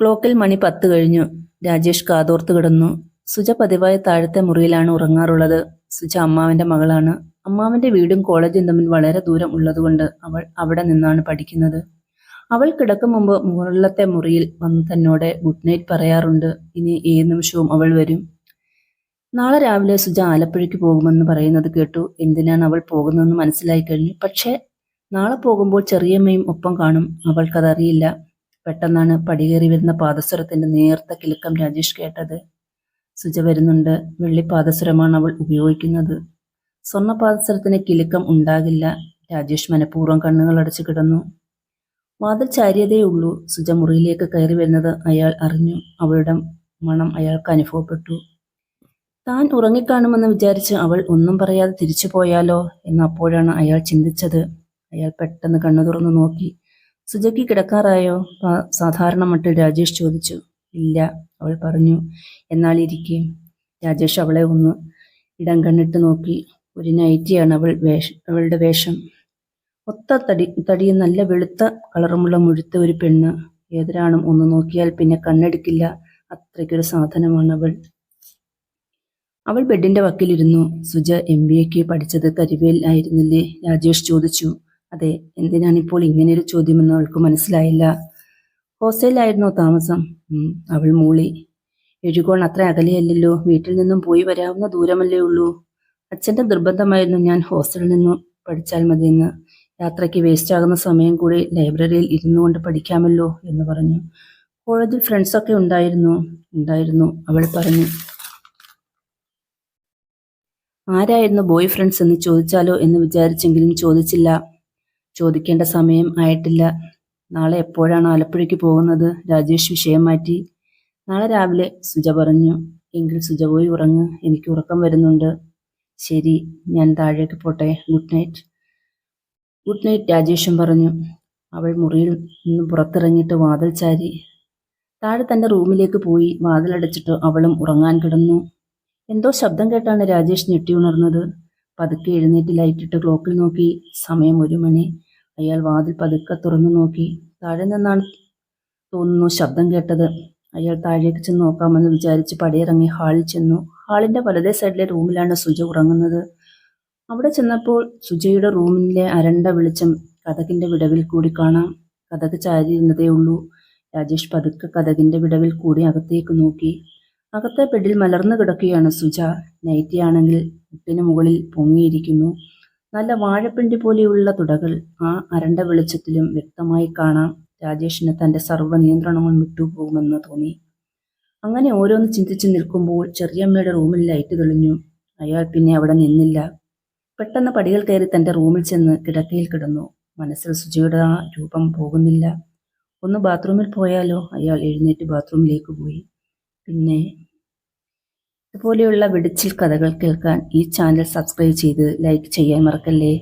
ക്ലോക്കിൽ മണി പത്ത് കഴിഞ്ഞു. രാജേഷ് കാതോർത്ത് കിടന്നു. സുജ പതിവായി താഴത്തെ മുറിയിലാണ് ഉറങ്ങാറുള്ളത്. സുജ അമ്മാവന്റെ മകളാണ്. അമ്മാവന്റെ വീടും കോളേജും തമ്മിൽ വളരെ ദൂരം ഉള്ളതുകൊണ്ട് അവൾ അവിടെ നിന്നാണ് പഠിക്കുന്നത്. അവൾ കിടക്കും മുമ്പ് മുകളിലത്തെ മുറിയിൽ വന്ന് തന്നോടെ ഗുഡ് നൈറ്റ് പറയാറുണ്ട്. ഇനി ഏത് നിമിഷവും അവൾ വരും. നാളെ രാവിലെ സുജ ആലപ്പുഴയ്ക്ക് പോകുമെന്ന് പറയുന്നത് കേട്ടു. എന്തിനാണ് അവൾ പോകുന്നതെന്ന് മനസ്സിലായി കഴിഞ്ഞു. പക്ഷേ നാളെ പോകുമ്പോൾ ചെറിയമ്മയും ഒപ്പം കാണും. അവൾക്കതറിയില്ല. പെട്ടെന്നാണ് പടികേറി വരുന്ന പാദസരത്തിന്റെ നേർത്ത കിലുക്കം രാജേഷ് കേട്ടത്. സുജ വരുന്നുണ്ട്. വെള്ളി പാദസരമാണ് അവൾ ഉപയോഗിക്കുന്നത്. സ്വർണ പാദസരത്തിന് കിലുക്കം ഉണ്ടാകില്ല. രാജേഷ് മനഃപൂർവം കണ്ണുകൾ അടച്ചു കിടന്നു. വാതിൽ ചാരിയതേ ഉള്ളൂ. സുജ മുറിയിലേക്ക് കയറി വരുന്നത് അയാൾ അറിഞ്ഞു. അവളുടെ മണം അയാൾക്ക് അനുഭവപ്പെട്ടു. താൻ ഉറങ്ങിക്കാണുമെന്ന് വിചാരിച്ച് അവൾ ഒന്നും പറയാതെ തിരിച്ചു പോയാലോ? എന്ന് അപ്പോഴാണ് അയാൾ ചിന്തിച്ചത്. അയാൾ പെട്ടെന്ന് കണ്ണു തുറന്നു നോക്കി. സുജയ്ക്ക് കിടക്കാറായോ? സാധാരണ മട്ടിൽ രാജേഷ് ചോദിച്ചു. ഇല്ല അവൾ പറഞ്ഞു. എന്നാൽ ഇരിക്കെ. രാജേഷ് അവളെ ഒന്ന് ഇടം കണ്ണിട്ട് നോക്കി. ഒരു നൈറ്റിയാണ് അവൾ വേഷ അവളുടെ വേഷം. ഒത്ത തടി തടിയും നല്ല വെളുത്ത കളറുമുള്ള മുഴുത്ത ഒരു പെണ്ണ്. ഏതൊരാണും ഒന്ന് നോക്കിയാൽ പിന്നെ കണ്ണെടുക്കില്ല. അത്രയ്ക്കൊരു സാധനമാണ് അവൾ. അവൾ ബെഡിന്റെ വക്കിലിരുന്നു. സുജ എം ബി എക്ക് പഠിച്ചത് കരുവേൽ ആയിരുന്നില്ലേ? രാജേഷ് ചോദിച്ചു. അതെ എന്തിനാണിപ്പോൾ ഇങ്ങനെയൊരു ചോദ്യമെന്ന് അവൾക്ക് മനസ്സിലായില്ല. ഹോസ്റ്റലിലായിരുന്നോ താമസം. അവൾ മൂളി. എഴുകോൺ അത്ര അകലെയല്ലല്ലോ. വീട്ടിൽ നിന്നും പോയി വരാവുന്ന ദൂരമല്ലേ ഉള്ളൂ. അച്ഛന്റെ നിർബന്ധമായിരുന്നു ഞാൻ ഹോസ്റ്റലിൽ നിന്നും പഠിച്ചാൽ മതിയെന്ന്. യാത്രയ്ക്ക് വേസ്റ്റ് ആകുന്ന സമയം കൂടി ലൈബ്രറിയിൽ ഇരുന്നു കൊണ്ട് പഠിക്കാമല്ലോ എന്ന് പറഞ്ഞു. കോളേജിൽ ഫ്രണ്ട്സൊക്കെ ഉണ്ടായിരുന്നു. ഉണ്ടായിരുന്നു അവൾ പറഞ്ഞു. ആരായിരുന്നു ബോയ് ഫ്രണ്ട്സ് എന്ന് ചോദിച്ചാലോ എന്ന് വിചാരിച്ചെങ്കിലും ചോദിച്ചില്ല. ചോദിക്കേണ്ട സമയം ആയിട്ടില്ല. നാളെ എപ്പോഴാണ് ആലപ്പുഴയ്ക്ക് പോകുന്നത്? രാജേഷ് വിഷയം മാറ്റി. നാളെ രാവിലെ സുജ പറഞ്ഞു എങ്കിൽ സുജ പോയി ഉറങ്ങ് എനിക്ക് ഉറക്കം വരുന്നുണ്ട്. ശരി ഞാൻ താഴേക്ക് പോട്ടെ. Good night. ഗുഡ് നൈറ്റ് രാജേഷും പറഞ്ഞു. അവൾ മുറിയിൽ നിന്ന് പുറത്തിറങ്ങിയിട്ട് വാതിൽ ചാരി. താഴെ തന്റെ റൂമിലേക്ക് പോയി വാതിലടച്ചിട്ട് അവളും ഉറങ്ങാൻ കിടന്നു. എന്തോ ശബ്ദം കേട്ടാണ് രാജേഷ് ഞെട്ടി ഉണർന്നത്. പതുക്കെ എഴുന്നേറ്റ് ലൈറ്റിട്ട് ക്ലോക്കിൽ നോക്കി. സമയം ഒരു മണി. അയാൾ വാതിൽ പതുക്കെ തുറന്നു നോക്കി. താഴെ നിന്നാണ് തോന്നുന്നു ശബ്ദം കേട്ടത്. അയാൾ താഴേക്ക് ചെന്ന് നോക്കാമെന്ന് വിചാരിച്ച് പടിയിറങ്ങി ഹാളിൽ ചെന്നു. ഹാളിന്റെ വലതേ സൈഡിലെ റൂമിലാണ് സുജ ഉറങ്ങുന്നത്. അവിടെ ചെന്നപ്പോൾ സുജയുടെ റൂമിലെ അരണ്ട വെളിച്ചം കഥകിന്റെ വിടവിൽ കൂടി കാണാം. കഥക് ചാരിയിരുന്നതേ ഉള്ളൂ. രാജേഷ് പതുക്കെ കഥകിന്റെ വിടവിൽ കൂടി അകത്തേക്ക് നോക്കി. അകത്തെ ബെഡിൽ മലർന്നു കിടക്കുകയാണ് സുജ. നൈറ്റിയാണെങ്കിൽ മുട്ടിന് മുകളിൽ പൊങ്ങിയിരിക്കുന്നു. നല്ല വാഴപ്പിണ്ടി പോലെയുള്ള തുടകൾ ആ അരണ്ട വെളിച്ചത്തിലും വ്യക്തമായി കാണാം രാജേഷിന് തന്റെ സർവ നിയന്ത്രണങ്ങളും വിട്ടുപോകുമെന്ന് തോന്നി. അങ്ങനെ ഓരോന്ന് ചിന്തിച്ച് നിൽക്കുമ്പോൾ ചെറിയമ്മയുടെ റൂമിൽ ലൈറ്റ് തെളിഞ്ഞു. അയാൾ പിന്നെ അവിടെ നിന്നില്ല. പെട്ടെന്ന് പടികൾ കയറി തന്റെ റൂമിൽ ചെന്ന് കിടക്കയിൽ കിടന്നു. മനസ്സിൽ സുജയുടെ ആ രൂപം പോകുന്നില്ല. ഒന്ന് ബാത്റൂമിൽ പോയാലോ? അയാൾ എഴുന്നേറ്റ് ബാത്റൂമിലേക്ക് പോയി. പിന്നെ ഇതുപോലെയുള്ള വെടിച്ചിൽ കഥകൾ കേൾക്കാൻ ഈ ചാനൽ സബ്സ്ക്രൈബ് ചെയ്ത് ലൈക്ക് ചെയ്യാൻ മറക്കല്ലേ?